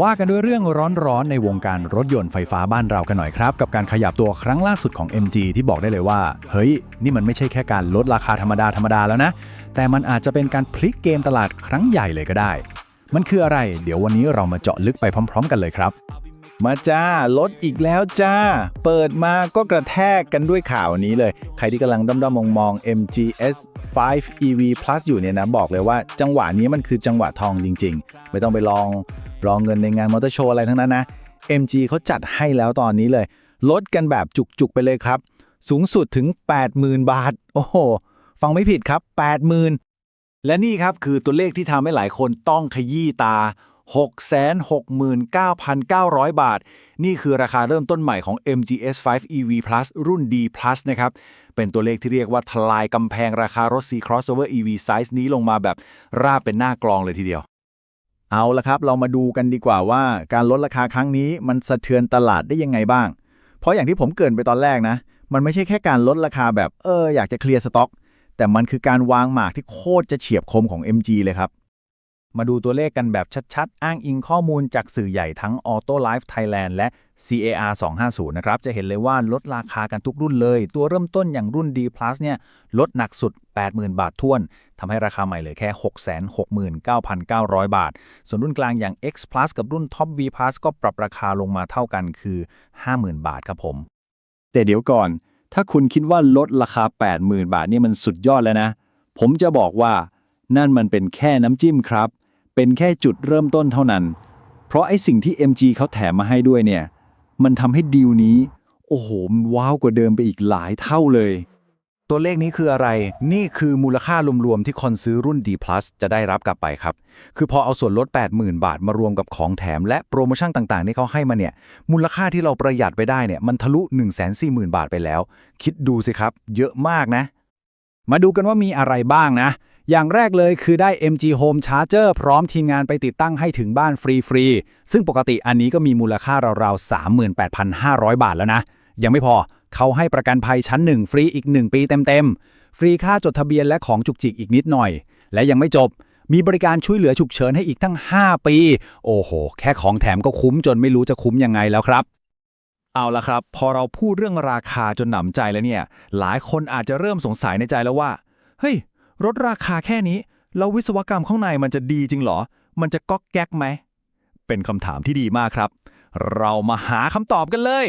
ว่ากันด้วยเรื่องร้อนๆในวงการรถยนต์ไฟฟ้าบ้านเรากันหน่อยครับ กับการขยับตัวครั้งล่าสุดของ MG ที่บอกได้เลยว่า เฮ้ย นี่มันไม่ใช่แค่การลดราคาธรรมดาธรรมดาแล้วนะ แต่มันอาจจะเป็นการพลิกเกมตลาดครั้งใหญ่เลยก็ได้ มันคืออะไร เดี๋ยววันนี้เรามาเจาะลึกไปพร้อม ๆ กันเลยครับ มาจ้ารถอีกแล้วจ้า เปิดมาก็กระแทกกันด้วยข่าวนี้เลย ใครที่กำลังด้อมๆมองๆ MGS 5 EV Plus อยู่เนี่ยนะ บอกเลยว่าจังหวะนี้มันคือจังหวะทองจริง ๆ ไม่ต้องไปลองรองเงินในงานมอเตอร์โชว์อะไรทั้งนั้นนะ MG เขาจัดให้แล้วตอนนี้เลย ลดกันแบบจุกๆไปเลยครับ สูงสุดถึง 80,000 บาท โอ้โห ฟังไม่ผิดครับ 80,000 และนี่ครับคือตัวเลขที่ทำให้หลายคนต้องขยี้ตา 669,900 บาท นี่คือราคาเริ่มต้นใหม่ของ MGS 5 EV Plus รุ่น D Plus นะครับ เป็นตัวเลขที่เรียกว่าทลายกำแพงราคารถ C Crossover EV Size นี้ลงมาแบบราบเป็นหน้ากลองเลยทีเดียว เอาละครับ เรามาดูกันดีกว่าว่าการลดราคาครั้งนี้มันสะเทือนตลาดได้ยังไงบ้าง เพราะอย่างที่ผมเกรินไปตอนแรกนะ มันไม่ใช่แค่การลดราคาแบบเอออยากจะเคลียร์สต็อก แต่มันคือการวางหมากที่โคตรจะเฉียบคมของ MG เลยครับ มาดูตัวเลขกันแบบชัดๆ อ้างอิงข้อมูลจากสื่อใหญ่ทั้ง Auto Life Thailand และ CAR 250 นะครับ จะเห็นเลยว่าลดราคากันทุกรุ่นเลย ตัวเริ่มต้นอย่างรุ่น D Plus เนี่ย ลดหนักสุด 80,000 บาทท้วน ทำให้ราคาใหม่เหลือแค่ 669,900 บาท ส่วนรุ่นกลางอย่าง X Plus กับรุ่น Top V Plus ก็ปรับราคาลงมาเท่ากันคือ 50,000 บาทครับผม แต่เดี๋ยวก่อน ถ้าคุณคิดว่าลดราคา 80,000 บาทเนี่ยมันสุดยอดแล้วนะ ผมจะบอกว่านั่นมันเป็นแค่น้ำจิ้มครับ เป็นแค่จุดเริ่มต้นเท่านั้น เพราะไอ้สิ่งที่ MG เขาแถมมาให้ด้วยเนี่ย มันทำให้ดีลนี้ โอ้โหว้าวกว่าเดิมไปอีกหลายเท่าเลย ตัวเลขนี้คืออะไร นี่คือมูลค่ารวมๆ ที่คนซื้อรุ่น D Plus จะได้รับกลับไปครับ คือพอเอาส่วนลด 80,000 บาทมารวมกับของแถม และโปรโมชั่นต่างๆ ที่เขาให้มาเนี่ย มูลค่าที่เราประหยัดไปได้เนี่ยมันทะลุ 140,000 บาทไปแล้ว คิดดูสิครับ เยอะมากนะ มาดูกันว่ามีอะไรบ้างนะ อย่างแรกเลยคือได้ MG Home Charger พร้อมทีมงานไปติดตั้งให้ถึงบ้านฟรีๆ ซึ่งปกติอันนี้ก็มีมูลค่าราวๆ 38,500 บาทแล้วนะ ยังไม่พอเขาให้ประกันภัยชั้น 1 ฟรีอีก 1 ปีเต็มๆ ฟรีค่าจดทะเบียนและของจุกจิกอีกนิดหน่อย และยังไม่จบ มีบริการช่วยเหลือฉุกเฉินให้อีกทั้ง 5 ปี โอ้โห แค่ของแถมก็คุ้มจนไม่รู้จะคุ้มยังไงแล้วครับเอาละครับ พอเราพูดเรื่องราคาจนหนำใจแล้วเนี่ย หลายคนอาจจะเริ่มสงสัยในใจแล้วว่า เฮ้ย รถราคาแค่นี้ แล้ววิศวกรรมข้างในมันจะดีจริงเหรอ มันจะก๊อกแก๊กไหม เป็นคำถามที่ดีมากครับ เรามาหาคำตอบกันเลย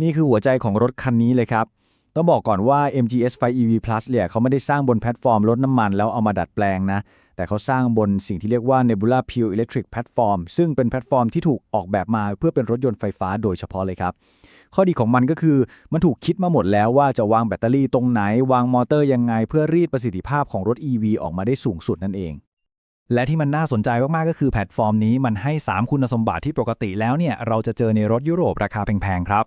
นี่คือหัวใจของรถคันนี้เลยครับ ต้องบอกก่อนว่า MGS 5 EV Plus เนี่ยเขาไม่ได้สร้างบนแพลตฟอร์มรถน้ำมันแล้วเอามาดัดแปลงนะ แต่เขาสร้างบนสิ่งที่เรียกว่า Nebula Pure Electric Platform ซึ่งเป็นแพลตฟอร์มที่ถูกออกแบบมาเพื่อเป็นรถยนต์ไฟฟ้าโดยเฉพาะเลยครับ ข้อดีของมันก็คือมันถูกคิดมาหมดแล้วว่าจะวางแบตเตอรี่ตรงไหน วางมอเตอร์ยังไง เพื่อรีดประสิทธิภาพของรถ EV ออกมาได้สูงสุดนั่นเองและที่มันน่าสนใจมาก ๆ ก็คือแพลตฟอร์มนี้มันให้ 3 คุณสมบัติที่ปกติแล้วเนี่ย เราจะเจอในรถยุโรปราคาแพง ๆ ครับ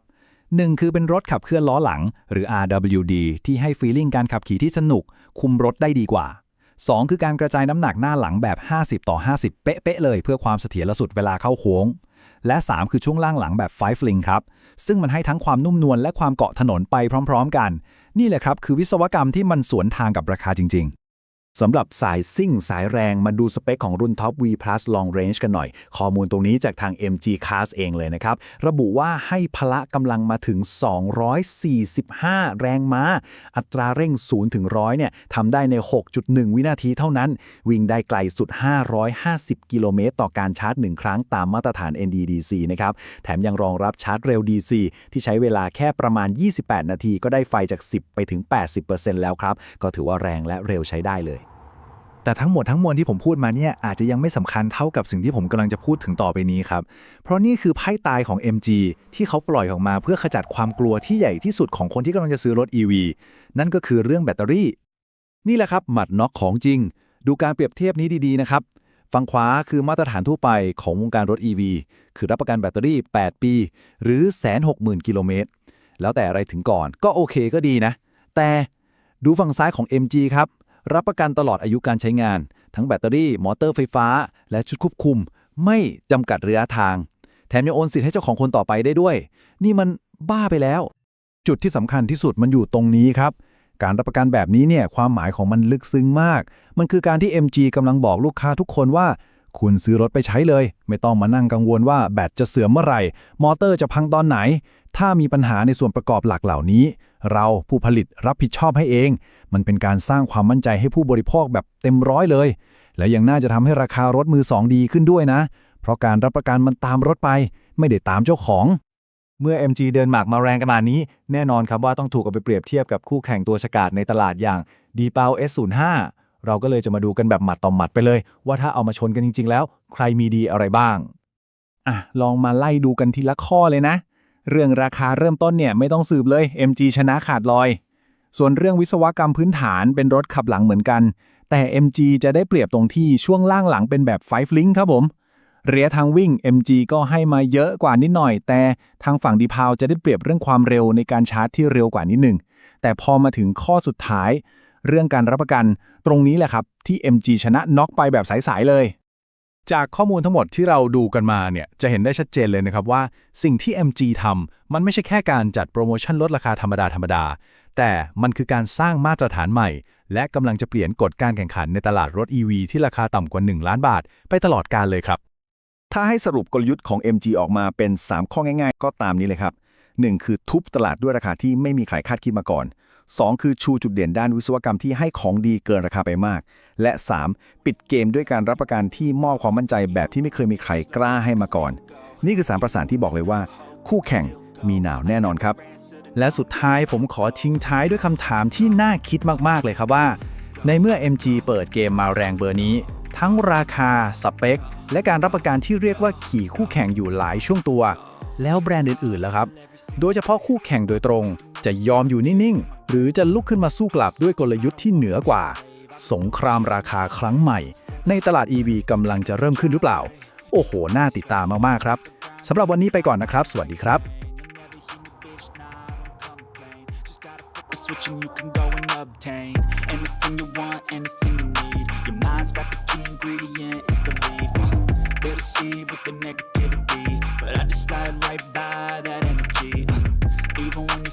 1คือเป็นรถขับเคลื่อนล้อหลัง หรือ RWD ที่ให้ฟีลลิ่งการขับขี่ที่สนุก คุมรถได้ดีกว่า 2 คือการกระจายน้ำหนักหน้าหลังแบบ 50 ต่อ 50 เป๊ะๆเลย เพื่อความเสถียรสุดเวลาเข้าโค้ง และ 3 คือช่วงล่างหลังแบบไฟฟลิงครับ ซึ่งมันให้ทั้งความนุ่มนวลและความเกาะถนนไปพร้อม ๆ กัน นี่แหละครับคือวิศวกรรมที่มันสวนทางกับราคาจริงๆ สำหรับสายซิ่งสายแรงมาดูสเปคของรุ่น Top V Plus Long Range กันหน่อย ข้อมูลตรงนี้จากทาง MG Cars เองเลยนะครับ ระบุว่าให้พละกำลังมาถึง 245 แรงม้า อัตราเร่ง 0 ถึง 100 เนี่ยทำได้ใน 6.1 วินาทีเท่านั้น วิ่งได้ไกลสุด 550 กิโลเมตร ต่อการชาร์จ 1 ครั้งตามมาตรฐาน NDDC นะครับ แถมยังรองรับชาร์จเร็ว DC ที่ใช้เวลาแค่ประมาณ 28 นาที ก็ได้ไฟจาก 10 ไปถึง 80%แล้วครับ ก็ถือว่าแรงและเร็วใช้ได้เลย แต่ทั้งหมดทั้งมวลที่ผมพูดมาเนี่ยอาจจะยังไม่สำคัญเท่ากับสิ่งที่ผมกำลังจะพูดถึงต่อไปนี้ครับ เพราะนี่คือไพ่ตายของ MG ที่เขาปล่อยออกมาเพื่อขจัดความกลัวที่ใหญ่ที่สุดของคนที่กำลังจะซื้อรถ EV นั่นก็คือเรื่องแบตเตอรี่ นี่แหละครับหมัดน็อกของจริง ดูการเปรียบเทียบนี้ดีๆนะครับฝั่งขวาคือมาตรฐานทั่วไปของวงการรถ EV คือรับประกันแบตเตอรี่ 8 ปี หรือ160,000กิโลเมตรแล้วแต่อะไรถึงก่อนก็โอเคก็ดีนะ แต่ดูฝั่งซ้ายของ MG ครับ รับประกันตลอดอายุการใช้งาน ทั้งแบตเตอรี่ มอเตอร์ไฟฟ้า และชุดควบคุม ไม่จำกัดระยะทาง แถมยังโอนสิทธิ์ให้เจ้าของคนต่อไปได้ด้วย นี่มันบ้าไปแล้ว จุดที่สำคัญที่สุดมันอยู่ตรงนี้ครับ การรับประกันแบบนี้เนี่ยความหมายของมันลึกซึ้งมาก มันคือการที่ MG กำลังบอกลูกค้าทุกคนว่า คุณซื้อรถไปใช้เลย ไม่ต้องมานั่งกังวลว่าแบตจะเสื่อมเมื่อไหร่ มอเตอร์จะพังตอนไหน ถ้ามีปัญหาในส่วนประกอบหลักเหล่านี้ เราผู้ผลิตรับผิดชอบให้เอง มันเป็นการสร้างความมั่นใจให้ผู้บริโภคแบบเต็มร้อยเลย และยังน่าจะทำให้ราคารถมือสองดีขึ้นด้วยนะ เพราะการรับประกันมันตามรถไป ไม่ได้ตามเจ้าของ เมื่อ MG เดินหมากมาแรงขนาดนี้ แน่นอนครับว่าต้องถูกเอาไปเปรียบเทียบกับคู่แข่งตัวฉกาจในตลาดอย่าง d p a l S05 เราก็เลยจะมาดูกันแบบหมัดต่อหมัดไปเลย ว่าถ้าเอามาชนกันจริง ๆ แล้ว ใครมีดีอะไรบ้างอะลองมาไล่ดูกันทีละข้อเลยนะ เรื่องราคาเริ่มต้นเนี่ยไม่ต้องสืบเลย MG ชนะขาดลอย ส่วนเรื่องวิศวกรรมพื้นฐานเป็นรถขับหลังเหมือนกัน แต่ MG จะได้เปรียบตรงที่ช่วงล่างหลังเป็นแบบไฟฟลิงครับผมระยะทางวิ่ง MG ก็ให้มาเยอะกว่านิดหน่อย แต่ทางฝั่งดีพาวจะได้เปรียบเรื่องความเร็วในการชาร์จที่เร็วกว่านิดหนึ่งแต่พอมาถึงข้อสุดท้าย เรื่องการรับประกัน ตรงนี้แหละครับที่ MG ชนะน็อกไปแบบใสๆเลย จากข้อมูลทั้งหมดที่เราดูกันมาเนี่ยจะเห็นได้ชัดเจนเลยนะครับว่า สิ่งที่ MG ทำมันไม่ใช่แค่การจัดโปรโมชั่นลดราคาธรรมดาธรรมดาแต่มันคือการสร้างมาตรฐานใหม่ และกำลังจะเปลี่ยนกฎการแข่งขันในตลาดรถ EV ที่ราคาต่ำกว่า 1 ล้านบาท ไปตลอดกาลเลยครับ ถ้าให้สรุปกลยุทธ์ของ MG ออกมาเป็น 3 ข้อง่าย ๆ ก็ตามนี้เลยครับ 1. คือทุบตลาดด้วยราคาที่ไม่มีใครคาดคิดมาก่อน 2. คือชูจุดเด่นด้านวิศวกรรมที่ให้ของดีเกินราคาไปมาก และ 3. ปิดเกมด้วยการรับประกันที่มอบความมั่นใจแบบที่ไม่เคยมีใครกล้าให้มาก่อน นี่คือ3ประสานที่บอกเลยว่า คู่แข่งมีหนาวแน่นอนครับ และสุดท้ายผมขอทิ้งท้ายด้วยคำถามที่น่าคิดมากๆเลยครับว่า ในเมื่อ MG เปิดเกมมาแรงเบอร์นี้ ทั้งราคาสเปค และการรับประกันที่เรียกว่าขี่คู่แข่งอยู่หลายช่วงตัว แล้วแบรนด์อื่นๆล่ะครับ โดยเฉพาะคู่แข่งโดยตรง จะยอมอยู่นิ่งๆ หรือจะลุกขึ้นมาสู้กลับด้วยกลยุทธ์ที่เหนือกว่า สงครามราคาครั้งใหม่ ในตลาด EV กำลังจะเริ่มขึ้นหรือเปล่า โอ้โห น่าติดตามมาก ๆ ครับสำหรับวันนี้ไปก่อนนะครับ สวัสดีครับ switch and you can go and obtain anything you want, anything you need. Your mind's got the key ingredient, it's belief. Uh, They deceive with the negativity, but I just slide right by that energy. Uh, Even when you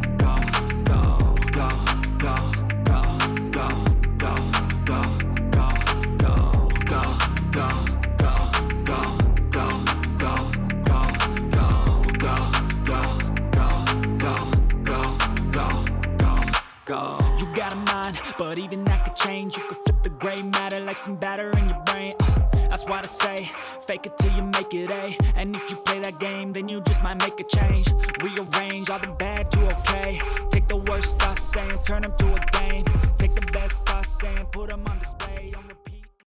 in your brain. Uh, That's why I say, fake it till you make it A. And if you play that game, then you just might make a change. Rearrange all the bad to okay. Take the worst thoughts saying, turn them to a game. Take the best thoughts saying, put them on display on.